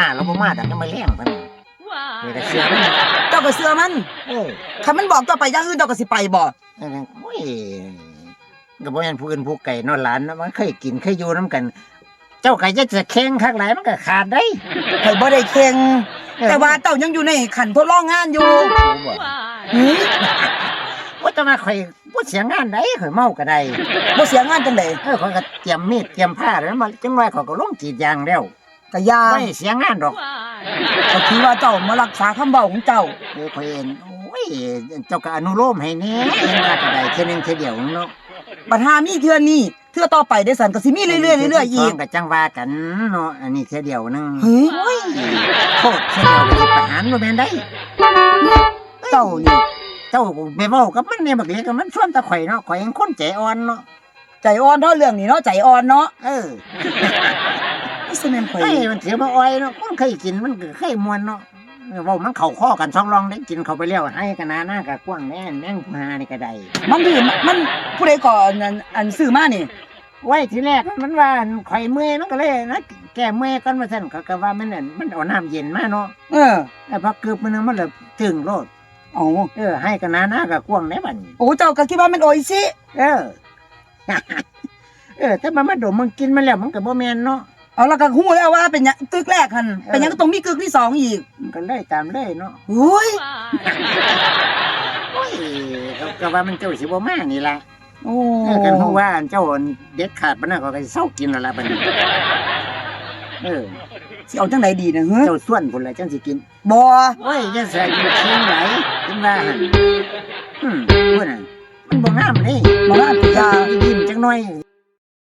มาแล้วบ่มาแต่ยังไม่เลี้ยงเพิ่นนี่ก็เชื่อมันเจ้าก็เชื่อมันเออคันมันบอกเจ้าไปอย่างอื่นเจ้าก็สิไปบ่เออโอ้ยก็บ่แม่นผู้อื่นผู้ไก่นอนหลานนะมันเคยกินเคยอยู่นํกัน เจ้าไก่จะจะแข่งคักหลายมันก็ขาดได้ ข่อยบ่ได้เค็งเออ แต่ว่าเจ้ายังอยู่ในขั้นทดลองงานอยู่รู้บ่หือว่าจะมาข่อยบ่เสียงานได้ข่อยเมาก็ได้บ่เสียงานจังได๋เออข่อยก็เตรียมมีดเตรียมผ้าแล้วมาจังว่าข่อยก็ลงกรีดยางแล้ว ก็อยาไม่เสียงานดอกก็ถือว่าเจ้ามารักษาคำเว้าของเจ้าเออข่อยเห็นโอ้ยเจ้าก็อนุโลมให้แหน่เห็นว่าก็ได้เทื่อหนึงเทื่อเดียวเนาะปัญหามีเทื่อนี้เทื่อต่อไปได้สันก็สิมีเรื่อยๆเรื่อยๆอีกก็จังว่ากันเนาะอันนี้เทื่อเดียวนึงเฮ้ยโอ้ยโคตรเทื่อเดียวเลยประหารบ่แม่นได้เจ้านี่เจ้าไปเว้ากับมันเนี่ยบักเล็กกับมันชวนแตะข่อยเนาะข่อยยังคนใจอ่อนเนาะใจอ่อนเนาะเรื่องนี้เนาะใจอ่อนเนาะเออนี่ สิแม่นข่อยเฮ้ยมันเสียมาอ้อยเนาะคนเคยกินมันก็เคยมวนเนาะเออเว้ามันเข้าข้อกันสองรองได้กินเข้าไปแล้วให้กันหนาหน้ากับกว้างแน่นแม่งพานี่ก็ได้มันถือมันผู้ใดก่อนอันอันซื้อมานี่ ไว้ทีแรกมันว่าข่อยเมื่อยมันก็เลยนะแก้เมื่อยกันมาสั่นเขาก็ว่ามันนั่นมันเอาน้ำเย็นมาเนาะเออแต่พอเกือบมันนึงมันเลยถึงโลดเอาเออให้กันหนาหน้ากับกว้างแน่บัดนี้โอ้เจ้าก็คิดว่ามันโออิชิเออ เออแต่มันมาดมมันกินมาแล้วมันก็บ่แม่นเนาะ เอาแล้วก็ฮู้แล้วว่าเป็นหยังกึกแรกหั่นเป็นหยังก็ต้องมีกึกที่สองอีกมันก็เลยตามเลยเนาะโอ้ยโอ้ยเขาก็ว่ามันเจ้าสิบ่มานี่ล่ะโอ้เออกันเพราะว่าเจ้าเด็ดขาดปานนั้นก็สิเศร้ากินแล้วล่ะบัดนี้เออสิเอาจังไดดีนะเฮ้ยเจ้าส่วนพุ่นล่ะจังสิกินบ่โอ้ยจะใส่กินเคียงไหลกินว่าหั่นอืมพุ่นน่ะมันบ่งามเด้บ่ว่าติยายิ้มจังหน่อย